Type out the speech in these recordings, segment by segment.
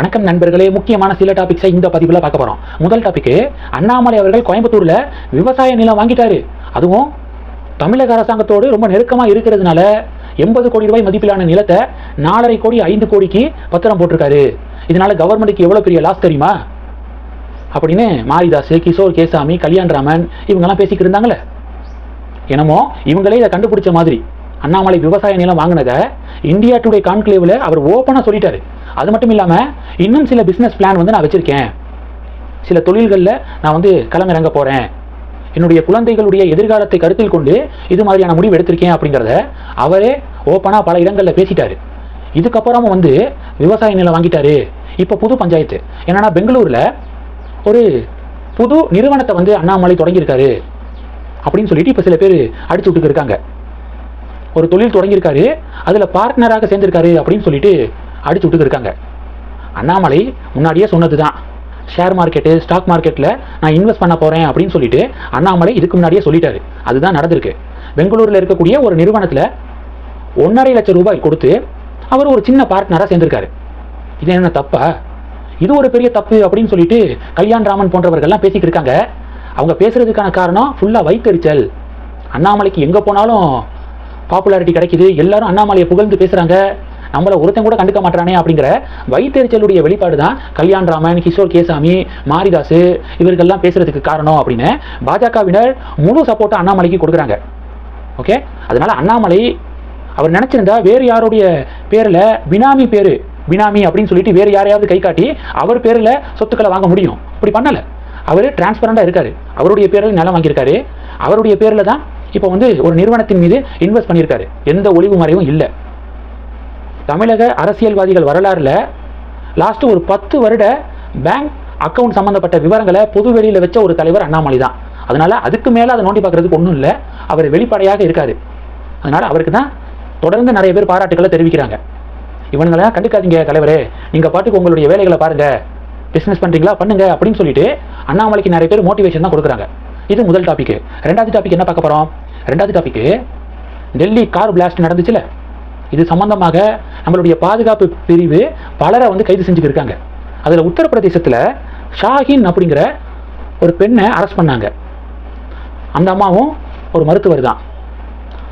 வணக்கம் நண்பர்களே. முக்கியமான சில டாபிக்ஸை இந்த பதிவில் பார்க்க போகிறோம் முதல் டாபிக்கு அண்ணாமலை அவர்கள் கோயம்புத்தூரில் விவசாய நிலம் வாங்கிட்டாரு. அதுவும் தமிழக அரசாங்கத்தோடு ரொம்ப நெருக்கமாக இருக்கிறதுனால எண்பது கோடி ரூபாய் மதிப்பிலான நிலத்தை நாலரை கோடி ஐந்து கோடிக்கு பத்திரம் போட்டிருக்காரு. இதனால கவர்மெண்ட்டுக்கு எவ்வளோ பெரிய லாஸ் தெரியுமா? அப்படின்னு மாரிதாஸ் கிஷோர் கேசாமி கல்யாண்ராமன் இவங்கெல்லாம் பேசிக்கிட்டு இருந்தாங்களே என்னமோ இவங்களே இதை கண்டுபிடிச்ச மாதிரி அண்ணாமலை விவசாய நிலம் வாங்கினதை இந்தியா டுடே கான்க்ளேவில் அவர் ஓப்பனாக சொல்லிட்டாரு. அது மட்டும் இல்லாமல் இன்னும் சில பிஸ்னஸ் பிளான் வந்து நான் வச்சுருக்கேன். சில தொழில்களில் நான் வந்து களமிறங்க போகிறேன் என்னுடைய குழந்தைகளுடைய எதிர்காலத்தை கருத்தில் கொண்டு இது மாதிரியான முடிவு எடுத்திருக்கேன் அப்படிங்கிறத அவரே ஓப்பனாக பல இடங்களில் பேசிட்டாரு. இதுக்கப்புறமும் வந்து விவசாய நிலம் வாங்கிட்டாரு. இப்போ புது பஞ்சாயத்து. என்னன்னா பெங்களூரில் ஒரு புது நிறுவனத்தை வந்து அண்ணாமலை தொடங்கியிருக்காரு அப்படின்னு சொல்லிட்டு இப்போ சில பேர் அடிச்சு விட்டுக்கு இருக்காங்க. ஒரு தொழில் தொடங்கியிருக்காரு. அதில் பார்ட்னராக சேர்ந்திருக்காரு அப்படின்னு சொல்லிட்டு அடிச்சு விட்டுக்கு இருக்காங்க. அண்ணாமலை முன்னாடியே சொன்னது தான் ஷேர் மார்க்கெட்டு ஸ்டாக் மார்க்கெட்டில் நான் இன்வெஸ்ட் பண்ண போகிறேன் அப்படின்னு சொல்லிட்டு அண்ணாமலை இதுக்கு முன்னாடியே சொல்லிட்டாரு. அதுதான் நடந்திருக்கு. பெங்களூரில் இருக்கக்கூடிய ஒரு நிறுவனத்தில் ஒன்றரை லட்சம் ரூபாய் கொடுத்து அவர் ஒரு சின்ன பார்ட்னராக சேர்ந்திருக்காரு. இது என்ன தப்பா? இது ஒரு பெரிய தப்பு அப்படின்னு சொல்லிட்டு கல்யாண் ராமன் போன்றவர்கள்லாம் பேசிக்கிட்டு இருக்காங்க. அவங்க பேசுறதுக்கான காரணம் ஃபுல்லாக வைத்தறிச்சல். அண்ணாமலைக்கு எங்கே போனாலும் பாப்புலாரிட்டி கிடைக்குது. எல்லாரும் அண்ணாமலையை புகழ்ந்து பேசுகிறாங்க நம்மளை ஒருத்தன் கூட கண்டுக்க மாட்டானே அப்படிங்கிற வைத்தறிச்சலுடைய வெளிப்பாடு தான் கல்யாண் ராமன் கிஷோர் கேசாமி மாரிதாஸ் இவர்கள்லாம் பேசுறதுக்கு காரணம் அப்படின்னு பாஜகவினர் முழு சப்போர்ட்டை அண்ணாமலைக்கு கொடுக்குறாங்க. ஓகே அதனால அண்ணாமலை அவர் நினைச்சிருந்தா வேறு யாருடைய பேரில் பினாமி பேரு பினாமி அப்படின்னு சொல்லிட்டு வேறு யாரையாவது கை காட்டி அவர் பேரில் சொத்துக்களை வாங்க முடியும். அப்படி பண்ணலை. அவர் டிரான்ஸ்பரண்டாக இருக்காரு. அவருடைய பேரில் நிலம் வாங்கியிருக்காரு. அவருடைய பேரில் தான் இப்போ வந்து ஒரு நிறுவனத்தின் மீது இன்வெஸ்ட் பண்ணியிருக்காரு. எந்த ஒளிவு மறைவும் இல்லை. தமிழக அரசியல்வாதிகள் வரலாறுல லாஸ்ட் ஒரு பத்து வருட பேங்க் அக்கவுண்ட் சம்பந்தப்பட்ட விவரங்களை பொது வெளியில வச்ச ஒரு தலைவர் அண்ணாமலை தான். அதனால அதுக்கு மேல அதை நோண்டி பார்க்குறதுக்கு ஒன்றும் இல்லை. அவர் வெளிப்படையாக இருக்காரு. அதனால அவருக்கு தான் தொடர்ந்து நிறைய பேர் பாராட்டுக்களை தெரிவிக்கிறாங்க. இவனுங்களாம் கண்டுக்காதீங்க தலைவரே. நீங்க பாட்டுக்கு உங்களுடைய வேலைகளை பாருங்க. பிசினஸ் பண்றீங்களா? பண்ணுங்க அப்படின்னு சொல்லிட்டு அண்ணாமலைக்கு நிறைய பேர் மோட்டிவேஷன் தான் கொடுக்குறாங்க. இது முதல் டாபிக் ரெண்டாவது டாபிக் என்ன பார்க்க போறோம்? ரெண்டாவது டாபிக் டெல்லி கார் பிளாஸ்ட் நடந்துச்சுல? இது சம்பந்தமாக நம்மளுடைய பாதுகாப்பு பிரிவு பலரை வந்து கைது செஞ்சுட்டு இருக்காங்க அதில் உத்தரப்பிரதேசத்தில் ஷாஹின் அப்படிங்கிற ஒரு பெண்ணை அரெஸ்ட் பண்ணாங்க. அந்த அம்மாவும் ஒரு மருத்துவர் தான்.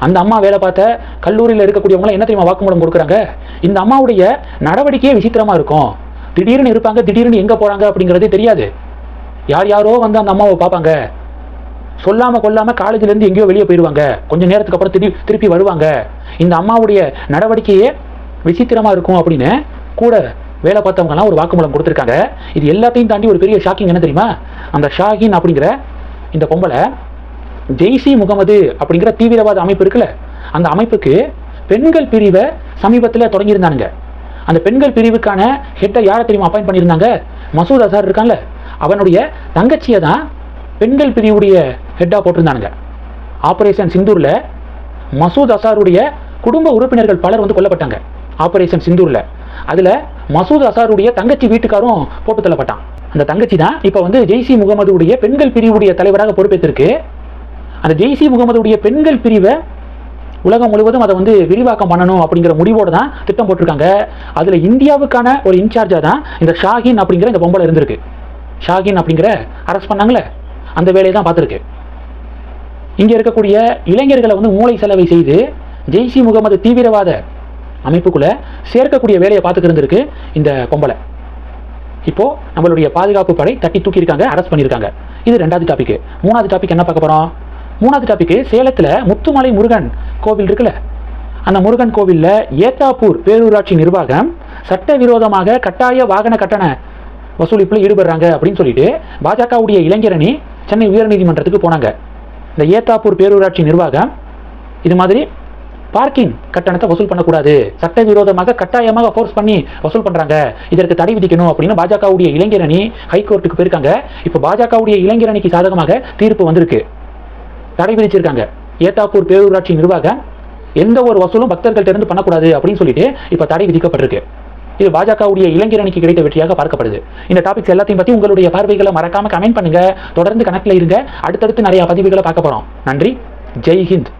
அந்த அம்மா வேலை பார்த்த கல்லூரியில் இருக்கக்கூடியவங்களாம் என்ன தெரியுமா வாக்குமூலம் கொடுக்குறாங்க? இந்த அம்மாவுடைய நடவடிக்கையே விசித்திரமாக இருக்கும். திடீர்னு இருப்பாங்க திடீர்னு எங்கே போகிறாங்க அப்படிங்கிறதே தெரியாது. யார் யாரோ வந்து அந்த அம்மாவை பார்ப்பாங்க. சொல்லாம கொல்லாம காலேஜ்ல இருந்து எங்கேயோ வெளியே போயிடுவாங்க. கொஞ்ச நேரத்துக்கு அப்புறம் திருப்பி திருப்பி வருவாங்க. இந்த அம்மாவுடைய நடவடிக்கையே விசித்திரமா இருக்கும் அப்படின்னு கூட வேலை பார்த்தவங்கலாம் ஒரு வாக்குமூலம் கொடுத்துருக்காங்க. இது எல்லாத்தையும் தாண்டி ஒரு பெரிய ஷாக்கிங் என்ன தெரியுமா? அந்த ஷாகின் அப்படிங்கிற இந்த பொம்பளை ஜெய்சி முகமது அப்படிங்கிற தீவிரவாத அமைப்பு இருக்குல்ல அந்த அமைப்புக்கு பெண்கள் பிரிவை சமீபத்தில் தொடங்கியிருந்தானுங்க. அந்த பெண்கள் பிரிவுக்கான ஹெட்டை யாரை தெரியுமா அப்பாயிண்ட் பண்ணியிருந்தாங்க? மசூத் அசார் இருக்கான்ல. அவனுடைய தங்கச்சியை தான் பெண்கள் பிரிவுடைய ஹெட்டாக போட்டிருந்தானுங்க. ஆப்ரேஷன் சிந்தூரில் மசூத் அசாருடைய குடும்ப உறுப்பினர்கள் பலர் வந்து கொல்லப்பட்டாங்க. ஆப்ரேஷன் சிந்தூரில் அதில் மசூத் அசாருடைய தங்கச்சி வீட்டுக்காரும் போட்டு தள்ளப்பட்டான். அந்த தங்கச்சி தான் இப்போ வந்து ஜெய்சி முகமதுடைய பெண்கள் பிரிவுடைய தலைவராக பொறுப்பேற்றிருக்கு. அந்த ஜெய்சி முகமதுடைய பெண்கள் பிரிவை உலகம் முழுவதும் அதை வந்து விரிவாக்கம் பண்ணணும் அப்படிங்கிற முடிவோடு தான் திட்டம் போட்டிருக்காங்க. அதில் இந்தியாவுக்கான ஒரு இன்சார்ஜாக தான் இந்த ஷாகின் அப்படிங்கிற இந்த பொம்பளை இருந்திருக்கு. ஷாகின் அப்படிங்கிற அரெஸ்ட் பண்ணாங்களே அந்த வேலையை தான் பார்த்துருக்கு. இங்கே இருக்கக்கூடிய இளைஞர்களை வந்து மூளை செலவை செய்து ஜெய்ஷி முகமது தீவிரவாத அமைப்புக்குள்ளே சேர்க்கக்கூடிய வேலையை பார்த்துட்டு இருந்திருக்கு இந்த பொம்பளை. இப்போ நம்மளுடைய பாதுகாப்பு படை தட்டி தூக்கியிருக்காங்க அரெஸ்ட் பண்ணியிருக்காங்க. இது ரெண்டாவது டாபிக் மூணாவது டாபிக் என்ன பார்க்க போகிறோம் மூணாவது டாபிக் சேலத்தில் முத்துமலை முருகன் கோவில் இருக்குல்ல? அந்த முருகன் கோவிலில் ஏத்தாப்பூர் பேரூராட்சி நிர்வாகம் சட்டவிரோதமாக கட்டாய வாகன கட்டண வசூலிப்பில் ஈடுபடுறாங்க அப்படின்னு சொல்லிட்டு பாஜகவுடைய இளைஞரணி சென்னை உயர்நீதிமன்றத்துக்கு போனாங்க. இந்த ஏத்தாப்பூர் பேரூராட்சி நிர்வாகம் இது மாதிரி பார்க்கிங் கட்டணத்தை வசூல் பண்ணக்கூடாது. சட்டவிரோதமாக கட்டாயமாக ஃபோர்ஸ் பண்ணி வசூல் பண்றாங்க. இதற்கு தடை விதிக்கணும் அப்படின்னு பாஜகவுடைய இளைஞரணி ஹைகோர்ட்டுக்கு போயிருக்காங்க. இப்போ பாஜகவுடைய இளைஞரணிக்கு சாதகமாக தீர்ப்பு வந்திருக்கு. தடை விதிச்சிருக்காங்க. ஏத்தாப்பூர் பேரூராட்சி நிர்வாகம் எந்த ஒரு வசூலும் பக்தர்கள்ட்ட இருந்து பண்ணக்கூடாது அப்படின்னு சொல்லிட்டு இப்போ தடை விதிக்கப்பட்டிருக்கு. இது பாஜகவுடைய இளைஞரணிக்கு கிடைத்த வெற்றியாக பார்க்கப்படுது. இந்த டாபிக்ஸ் எல்லாத்தையும் பத்தி உங்களுடைய பார்வைகளை மறக்காம கமெண்ட் பண்ணுங்க. தொடர்ந்து கணக்கில் இருங்க. அடுத்தடுத்து நிறைய பதிவுகளை பார்க்க போறோம். நன்றி. ஜெய் ஹிந்த்.